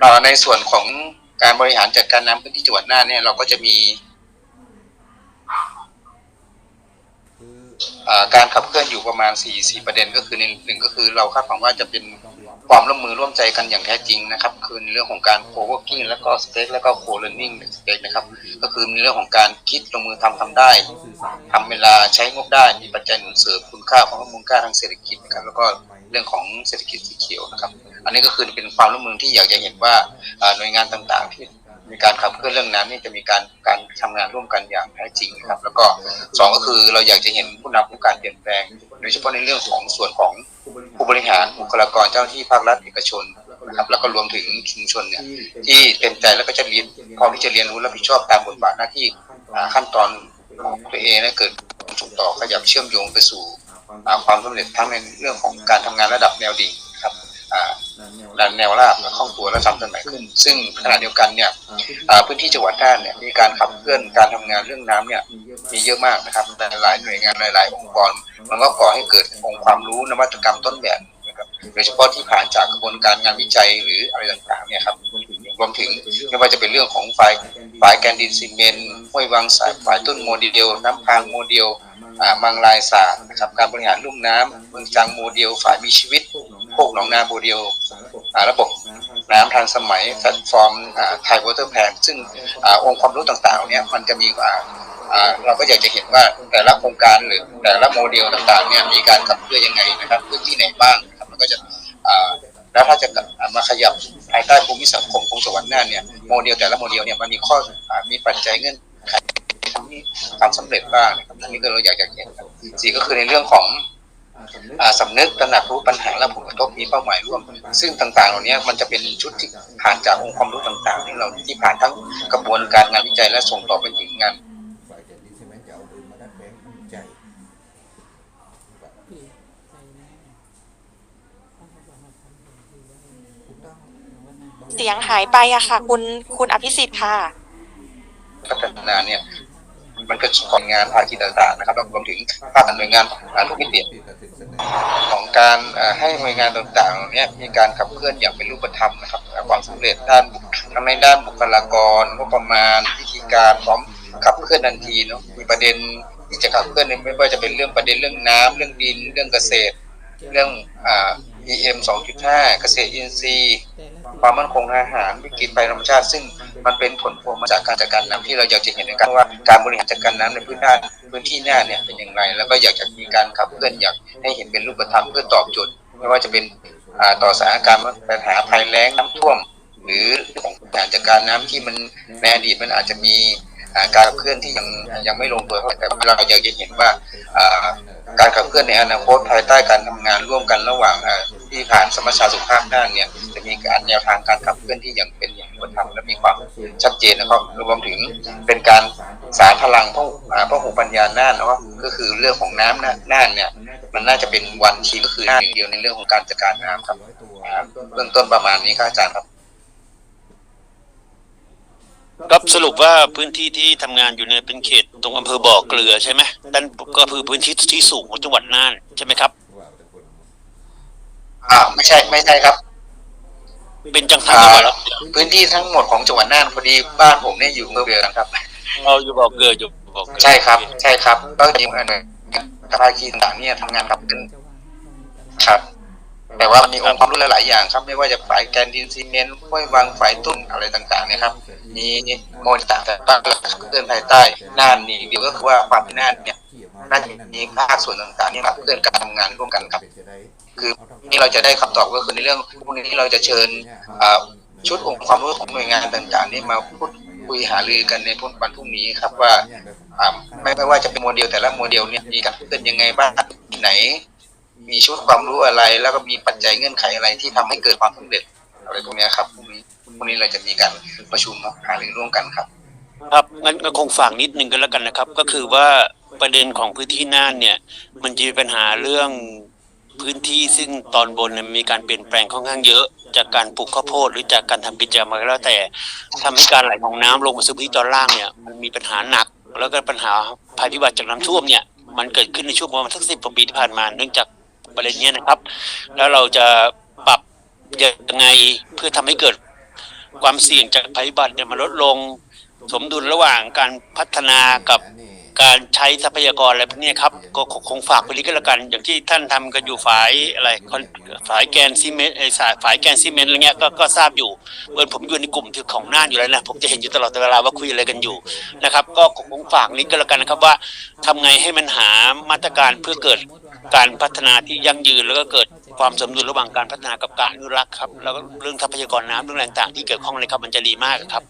เอ่อในส่วนของการบริหารจัดการน้ำพื้นที่จังหวัดน่านเนี่ยเราก็จะมีการขับเคลื่อนอยู่ประมาณ4 4ประเด็นก็คือในหนึ่งก็คือเราคาดหวังว่าจะเป็นความร่วมมือร่วมใจกันอย่างแท้จริงนะครับ คือในเรื่องของการ co-working แล้วก็ stake แล้วก็ co-learning stake นะครับ ก็คือในเรื่องของการคิดลงมือทำทำได้ทำเวลาใช้งบได้มีปัจจัยหนุนเสริมคุณค่าของมูลค่าทางเศรษฐกิจนะครับแล้วก็เรื่องของเศรษฐกิจสีเขียวนะครับ อันนี้ก็คือเป็นความร่วมมือที่อยากจะเห็นว่าหน่วยงานต่างๆ ที่มีการขับเคลื่อนเรื่องน้ำนี่จะมีการการทำงานร่วมกันอย่างแท้จริงครับ แล้วก็สองก็คือเราอยากจะเห็นผู้นำผู้การเปลี่ยนแปลง โดยเฉพาะในเรื่องของส่วนของผู้บริหารบุคลากรเจ้าหน้าที่ภาครัฐเอกชนนะครับแล้วก็รวมถึงชุมชนเนี่ยที่เต็มใจแล้วก็จะเรียนพร้อมที่จะเรียนรู้รับผิดชอบตามบทบาทหน้าที่ขั้นตอนของตัวเองและเกิดส่งต่อขยับเชื่อมโยงไปสู่ความสำเร็จทั้งในเรื่องของการทำงานระดับแนวดิ่งครับอ่า ดันแนวราบและคล่องตัวและซ้ำสมัยขึ้น ซึ่งขณะเดียวกันเนี่ยพื้นที่จังหวัดน่านเนี่ยมีการขับเคลื่อนการทำงานเรื่องน้ำเนี่ยมีเยอะมากนะครับแต่หลายหน่วยงานหลาย ๆ องค์กร มันก็ก่อให้เกิดองค์ความรู้นวัตกรรมต้นแบบนะครับโดยเฉพาะที่ผ่านจากกระบวนการงานวิจัยหรืออะไรต่างๆเนี่ยครับรวมถึงไม่ว่าจะเป็นเรื่องของฝ่ายฝ่ายแกนดินซีเมนต์ห้วยวังสายฝ่ายต้นโมเดล น้ำพางโมเดลมังลายสานะครับการบริหารลุ่มน้ำเมืองจังโมเดลฝ่ายมีชีวิตโคกหนองนาโมเดล ระบบน้ำทันสมัยแพลตฟอร์มไทยวอเตอร์แพนซึ่งองค์ความรู้ต่างๆเนี่ยมันจะมีอ่าเราก็อยากจะเห็นว่าแต่ละโครงการหรือแต่ละโมเดลต่างๆเนี่ยมีการขับเคลื่อนยังไงนะครับพื้นที่ไหนบ้างนะครับมันก็จะอ่าแล้วถ้าจะมาขยับภายใต้ภูมิสังคมของจังหวัดน่านเนี่ยโมเดลแต่ละโมเดลเนี่ยมันมีข้ออมีปัจจัยเงื่อนไขทำให้ความสำเร็จบ้างนะครับอันนี้ก็เราอยากจะเห็นครับสี่ก็คือในเรื่องของ อ่าสำนึกตระหนักรู้ปัญหาและผลกระทบมีเป้าหมายร่วม ซึ่งต่างๆ เหล่านี้มันจะเป็นชุดที่ผ่านจากองค์ความรู้ต่างๆ ที่เราที่ผ่านทั้งกระบวนการงานวิจัยและส่งต่อไปถึงงานฝ่ายแกนดินซีเมนต์จะเอาดินมาดัดแปลงมั่นใจเสียงหายไปอะค่ะ คุณคุณอภิสิทธิ์ค่ะ พัฒนาเนี่ยมันก็ของงานภาคีต่างๆนะครับแล้วรวมถึงภาคหน่วยงานงานทุกมิติ ของการให้หน่วยงานต่างๆเนี่ยมีการขับเคลื่อนอย่างเป็นรูปธรรมนะครับความสำเร็จด้านบุคทั้งในด้านบุคลากรงบประมาณวิธีการพร้อมขับเคลื่อนทันทีเนาะมีประเด็นที่จะขับเคลื่อนไม่ว่าจะเป็นเรื่องประเด็นเรื่องน้ำเรื่องดิน เรื่องเกษตร เรื่องอ่า EM 2.5 เกษตรอินทรีย์ ความมั่นคงทางอาหารวิกฤตภัยธรรมชาติซึ่ง มันเป็นผลพวงมาจากการจัดการน้ำที่เราอยากจะเห็นในการว่าการบริหารจัดการน้ำในพื้นที่พื้นที่หน้าเนี่ยเป็นอย่างไร แล้วก็อยากจะมีการขับเคลื่อนอยากให้เห็นเป็นรูปธรรมเพื่อตอบโจทย์ไม่ว่าจะเป็นต่อสถานการณ์ปัญหาภัยแล้งน้ำท่วม หรือของการจัดการน้ำที่มันในอดีตมันอาจจะมีการขับเคลื่อนที่ยังยังไม่ลงตัวเท่าไหร่แต่เราอยากจะเห็นว่าการขับเคลื่อนในอนาคตภายใต้การทำงานร่วมกันระหว่างที่ผ่านสมัชชาสุขภาพด้านเนี่ยจะมีการแนวทางการขับเคลื่อนที่อย่างเป็นอย่าง ธรรมและมีความชัดเจนนะครับรวมถึงเป็นการสารพลังพระอ่าพระหูปัญญาน่านเนาะก็คือเรื่องของน้ำน่าน่านเนี่ยมันน่าจะเป็นวันทีก็คือหน้าอย่างเดียวในเรื่องของการจัดการน้ำครับอ่าเบื้องต้นประมาณนี้ครับอาจารย์ครับครับสรุปว่าพื้นที่ที่ทำงานอยู่ในเป็นเขตตรงอำเภอบ่อเกลือใช่ไหมด้านก็คือพื้นที่ที่สูงของจังหวัดน่านใช่ไหมครับ อ่าไม่ใช่ไม่ใช่ครับ เป็นจังทั้งจังหวัดแล้วพื้นที่ทั้งหมดของจังหวัดน่านพอดีบ้านผมเนี่ยอยู่เมืองเรือครับ เราอยู่บ่อเกลืออยู่บ่อเกลือใช่ครับ ใช่ครับก็มีหน่วยภาคีต่างๆเนี่ยทำงานกับขึ้นครับ แต่ว่ามันมีองค์ความรู้หลาย ๆ อย่างครับ ไม่ว่าจะฝ่ายแกนดินซีเมนต์ห้วยวางฝ่ายตุ้นอะไรต่างๆเนี่ยครับ มีโมเดลต่างๆแต่ตั้งเคลื่อนภายใต้น่านนี่เดียวก็คือว่าความเป็นน่านเนี่ย น่าจะมีภาคส่วนต่างๆนี่ยขับเคลื่อนการทำงานร่วมกันครับ คือนี่เราจะได้คำตอบก็คือในเรื่องพวกนี้เราจะเชิญชุดองค์ความรู้ของหน่วยงานต่างๆ นี่มาพูดคุยหารือกันในวันพรุ่งนี้ครับว่าไม่ไม่ว่าจะเป็นโมเดลแต่ละโมเดลเนี่ยมีการเคลื่อนยังไงบ้างที่ไหน มีชุดความรู้อะไร แล้วก็มีปัจจัยเงื่อนไขอะไรที่ทำให้เกิดความสำเร็จอะไรพวกนี้ครับพรุ่งนี้พรุ่งนี้เราจะมีการประชุมหารือร่วมกันครับ ครับงั้นก็คงฝากนิดนึงกันแล้วกันนะครับ ก็คือว่า ประเด็นของพื้นที่น่านเนี่ย มันจะมีปัญหาเรื่องพื้นที่ซึ่งตอนบนมีการเปลี่ยนแปลงค่อนข้างเยอะ จากการปลูกข้าวโพดหรือจากการทำกิจกรรมอะไรแล้วแต่ทำให้การไหลของน้ำลงมาสู่พื้นที่ตอนล่างเนี่ยมันมีปัญหาหนัก แล้วก็ปัญหาภัยพิบัติจากน้ำท่วมเนี่ยมันเกิดขึ้นในช่วงประมาณสักสิบกว่าปีที่ผ่านมาเนื่องจากประเด็นเนี้ยนะครับ แล้วเราจะปรับยังไงเพื่อทำให้เกิดความเสี่ยงจากภัยพิบัติเนี่ยมันลดลง สมดุลระหว่างการพัฒนากับ การใช้ทรัพยากรอะไรพวกนี้ครับก็คงฝากไปนี้ก็แล้วกัน อย่างที่ท่านทำกันอยู่ฝ่ายอะไรฝ่ายแกนซีเมนต์ไอ้สายฝ่ายแกนซีเมนต์อะไรเงี้ยก็ก็ทราบอยู่เมื่อผมอยู่ในกลุ่มที่ของน่านอยู่แล้วนะผมจะเห็นอยู่ตลอดเวลาว่าคุยอะไรกันอยู่นะครับ ก็คงฝากนี้ก็แล้วกันนะครับว่าทำไงให้มันหามาตรการเพื่อเกิดการพัฒนาที่ยั่งยืนแล้วก็เกิดความสมดุลระหว่างการพัฒนากับการอนุรักษ์ครับแล้วก็เรื่องทรัพยากรน้ำเรื่องแรงต่างๆที่เกี่ยวข้องเลยครับมันจะดีมากครับ